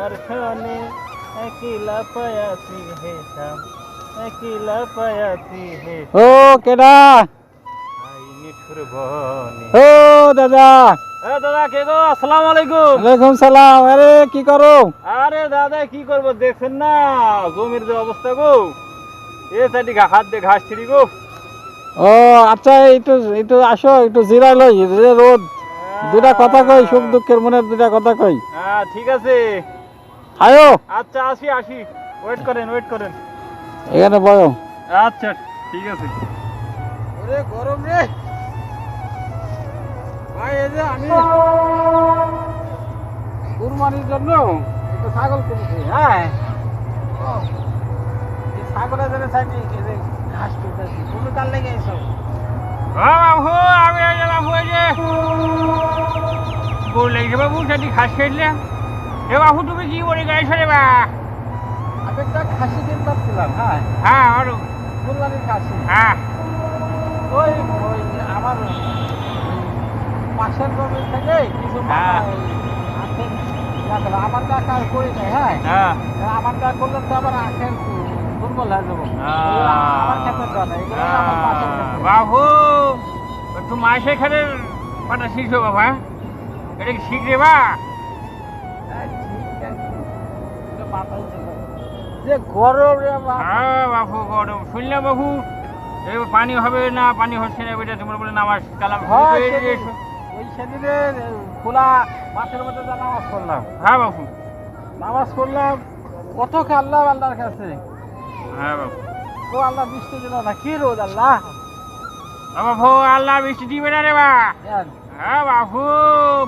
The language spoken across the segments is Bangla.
পারছনে একিলা পায়াছি হে শ্যাম একিলা পায়াছি হে ও কেডা? ও দাদা। এ দাদা কে গো? আসসালামু আলাইকুম। ওয়ালাইকুম সালাম। আরে কি করো? আরে দাদা কি করব? দেখছেন না? জমির যে অবস্থা গো। এ সাইডে ঘা- হাত দিয়ে ঘাস ছিড়ি গো। ও আচ্ছা একটু একটু আসো একটু জিরাই লই। রোদ। দুটা কথা কই সুখ দুঃখের মনের দুটা কথা কই। হ্যাঁ ঠিক আছে। আয়ো। আচ্ছা আসি আসি। ওয়েট করেন ওয়েট করেন। এখানে বয় আচ্ছা ঠিক আছে। ওরে গরম রে। ভাই এই যে আমি কুরবানির জন্য একটু ছাগল কিনেছি হ্যাঁ? ছাগলের জন্য চাইনি ঘাস কিনতেছি তুমি কাল লেগে এসো? বাবু আমি এই যে। বাবু সেটি ঘাস খেলে এ বাবু তুমি কি করে গাইছো রে বা? আমি একটা খাসি কিনতে পারছিলাম হ্যাঁ? হ্যাঁ আরও কুরবানির খাসি। হ্যাঁ। ওই ওই আমার পাশের জমি থেকে কিছু হ্যাঁ। আমার টাকা আর করি নাই হ্যাঁ? হ্যাঁ। আমার টাকা করলে তো আবার আখের দুর্বল হয়ে যাব। এগুলো আমার ক্ষেত্রে নাই, এগুলো আমার ক্ষেত্রে। বাবু এটা কি শিখ রে বা? যে গরম রে। হ্যাঁ বাবু গরম। শুনলাম বাবু এই পানি হবে না পানি হচ্ছে না বেটা তোমরা বলে নামাজ কালাম। ওই সেদিনে খোলা মাঠের মধ্যে যা নামাজ পড়লাম। হ্যাঁ বাবু নামাজ পড়লাম কত কাল্লাম আল্লাহর কাছে? হ্যাঁ বাবু ও আল্লাহ বৃষ্টি দিল না কি রোদ আল্লাহ। বাবু আল্লাহ বৃষ্টি দিবে না রে বা হ্যাঁ বাবু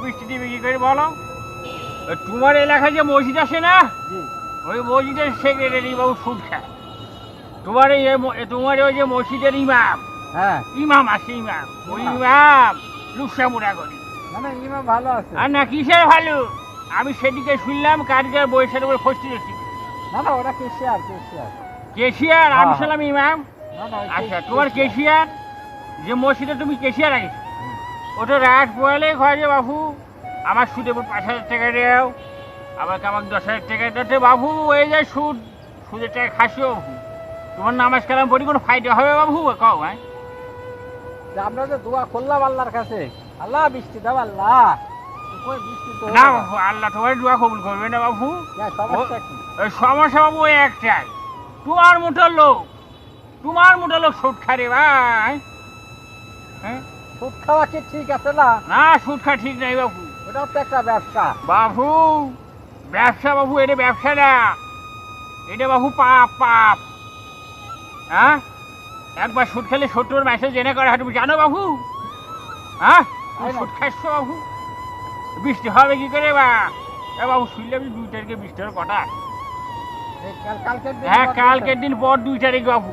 বৃষ্টি দিবে কি করে বলো? তোমার এলাকায় যে মসজিদ আছে না ওই মসজিদের সেক্রেটারি বাবু সুদ খায় তোমার এই তোমার ওই যে মসজিদের ইমাম। হ্যাঁ। ইমাম আছে ইমাম। ওই ইমাম। ইমাম লুসামুরা করি ইমাম ভালো আছে। আর না কিসের ভালো? আমি সেদিকে শুনলাম কারিগর বয়সের উপর ফস্তি রয়েছি না না ওরা কেশিয়ার কেশিয়ার। কেশিয়ার? আমি। শুনলাম ইমাম। আচ্ছা তোমার কেশিয়ার। যে মসজিদে তুমি কেশিয়ার আগে ওটা রাত পোয়ালে হয় যে বাবু। আমার সুদে পাঁচ হাজার টাকা দেও আবার আমাকে দশ হাজার টাকা দিতে বাবু এই যে সুদ সুদের টাকা খাসিও বাবু। তোমার নামাজ কালাম পড়ি কোনো ফায়দা হবে বাবু? কও হ্যাঁ? আমরা যে দোয়া করলাম আল্লাহর কাছে আল্লাহ বৃষ্টি দাও আল্লাহ। তো না। বাবু আল্লাহ তোমার দোয়া কবুল করবে না বাবু? সমস্যা বাবু একটাই। তোমার মতো লোক তোমার মতো লোক সুদ খারে ভাই। হ্যাঁ? সুদ খাওয়া কি ঠিক আছে না? না সুদ খা ঠিক নাই বাবু। ওটাও তো একটা ব্যবসা। বাবু ব্যবসা বাবু এটা ব্যবসা না। এটা বাবু পাপ পাপ। হ্যাঁ? একবার সুদ খেলে সত্তর মাসে জেনে করা তুমি জানো বাবু? হ্যাঁ? তুমি সুদ খাচ্ছ বাবু? বৃষ্টি হবে কি করে বা? এ বাবু শুনলে আমি দুই তারিখে বৃষ্টি কালকের দিন হ্যাঁ কালকের দিন পর দুই তারিখ বাবু।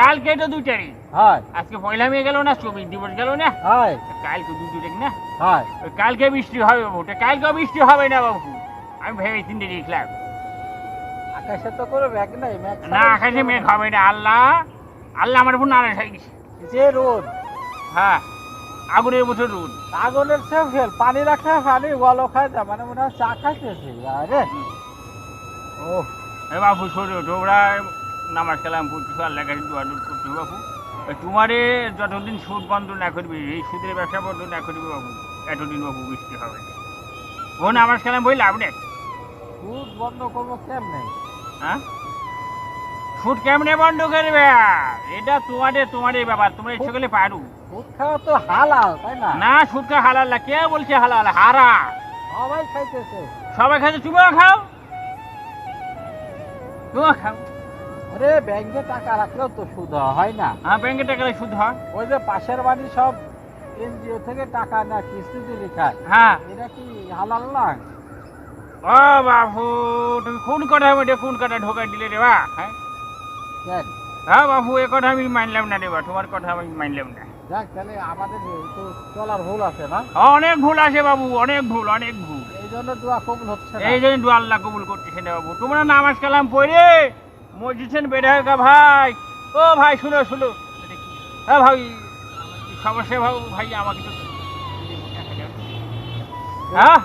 কালকে তো দুই তারিখ হয়। আজকে পয়লা মে গেল না চব্বিশ দিবস গেল না। হয়। কালকে দুই তারিখ না। হয়। কালকে বৃষ্টি হবে বাবু ওটা কালকে বৃষ্টি হবে না বাবু। আমি ভেবে চিন্তে দেখলাম। আকাশে তো করে ব্যাগ নাই মেঘ না আকাশে মেঘ হবে না। আল্লাহ আল্লাহ আমার উপর নারাজ হয়ে গেছে। যে রোদ। হ্যাঁ আগুনের মতো রোদ। আগুনের চেয়ে ফেল পানি রাখা পানি গলো খায় যা মানে মনে হয় চা খাইতেছি। আরে। ও এ বাবু শোনো তোমরা নামাজ কালাম পড়তেছো আল্লাহ কাছে দোয়া দূর করছ বাবু তোমারে যতদিন সুদ বন্ধ না করবি এই সুদের ব্যবসা বন্ধ না করবি বাবু এতদিন বাবু বৃষ্টি হবে। ও নামাজ কালাম বই লাভ নেই। দুধ বন্ধ করব কেমনে? হ্যাঁ? সুদ কেমনে বন্ধ করবে? এটা তোমাদের তোমাদের ব্যাপার তোমরা ইচ্ছে করলে পারু। খাওয়া তো হালাল তাই না? না সুদকে হালাল না কে বলছে হালাল? হারা। সবাই খাইতেছে। সবাই খাচ্ছে তুমিও খাও। তুমিও খাও। আরে ব্যাংকে টাকা রাখলেও তো সুদ হয় না? হ্যাঁ ব্যাংকে টাকা সুদ হয়। ওই যে পাশের বাড়ি সব এনজিও থেকে টাকা না কিস্তিতে লেখায়। হ্যাঁ। এটা কি হালাল না? ও বাবু তুমি কোন কথা মধ্যে কোন কথা ঢোকাই দিলে রে বা? হ্যাঁ। দেখ। হ্যাঁ বাবু এ কথা আমি মানলাম না রে বা তোমার কথা আমি মানলাম না। যাক তাহলে আমাদের তো চলার ভুল আছে না? অনেক ভুল আছে বাবু অনেক ভুল অনেক ভুল। এই জন্য দোয়া কবুল হচ্ছে এই জন্য দু আল্লাহ কবুল করতেছে না বাবু। তোমরা নামাজ কালাম পড়ে মসজিদের বেড়াকা ভাই। ও ভাই শুনো শুনো। হ্যাঁ ভাই সমস্যা ভাই ভাই আমাকে তো হ্যাঁ?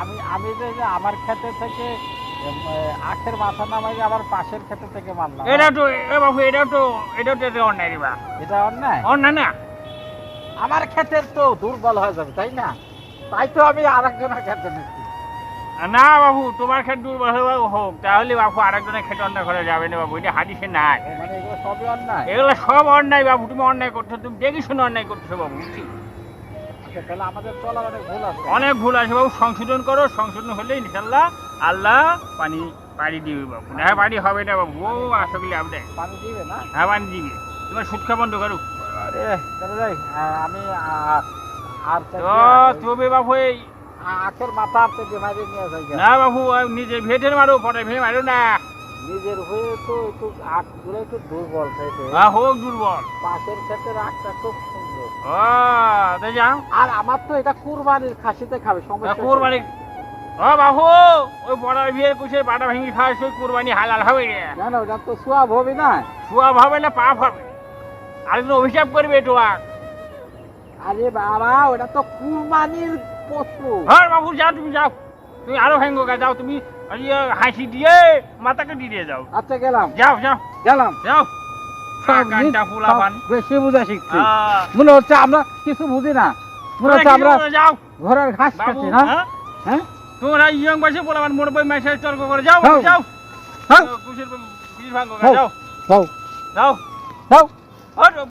আমি আমি যে আমার ক্ষেত্রে থেকে আখের মাথা নামাই আমার পাশের ক্ষেত্র থেকে মারলাম। এটা তো এ বাবু এটাও তো এটাও তো এটা অন্যায় রে বা এটা অন্যায়? অন্যায় না। আমার ক্ষেতের তো দুর্বল হয়ে যাবে তাই না? তাই তো আমি আরেকজনের ক্ষেত্রে নিচ্ছি না বাবু তোমার ক্ষেত দুর্বল হলেও হোক। তাহলে বাবু আরেকজনের ক্ষেত অন্যায় করা যাবে না বাবু এটা হাদিসে নাই। মানে এগুলো সব অন্যায় বাবু তুমি অন্যায় করছ তুমি দেখে শুনে অন্যায় করছ বাবু আচ্ছা, অনেক ভুল আছে। বাবু সংশোধন করো সংশোধন হলে ইনশাল্লাহ আল্লাহ পানি পানি দিবে বাবু। না পানি হবে না বাবু ও আপনি পানি দিবে না? হ্যাঁ পানি দিবে। তোমার সুটকা বন্ধ করো। আরে চলে যাই। আহ, আমি আর তো তবে বাবু এই আখের মাথা আর থেকে মাঝে নিয়ে যাই না বাবু নিজে ভেটের মারো পরে ভে মারো না। নিজের হয়ে তো একটু আখগুলো একটু দুর্বল থেকে। হ্যাঁ হোক দুর্বল। পাশের ক্ষেতের আখটা খুব সুন্দর। ও তো যাও আর আমার তো এটা কুরবানির খাসিতে খাবে সমস্যা কি? কোরবানি ও বাবু ওই বড়ার বিয়ের কুচের বাটা ভেঙে খাওয়া সেই কোরবানি হালাল হবে রে। কেন ওটা তো সোয়াব হবে না? শুয়া হবে না পাপ হবে। আরেকদিন অভিশাপ করবে তো আর। আরে বাবা ওটা তো কুরবানির পশু হ্যাঁ বাবু যাও তুমি যাও। তুমি আরও ভেঙ্গো গা যাও তুমি হাসি দিয়ে মাথাকে দিয়ে যাও। আচ্ছা গেলাম। যাও যাও। গেলাম। যাও। বেশি বুঝা শিখছি। মনে হচ্ছে আমরা কিছু বুঝি না। মনে হচ্ছে আমরা যাও। ঘাস খাচ্ছি না? হ্যাঁ? হ্যাঁ? তোমরা ইয়ং বয়সে বলে মোড় বই মেসেজ তর্ক করে। যাও যাও। হ্যাঁ। যাও। যাও। যাও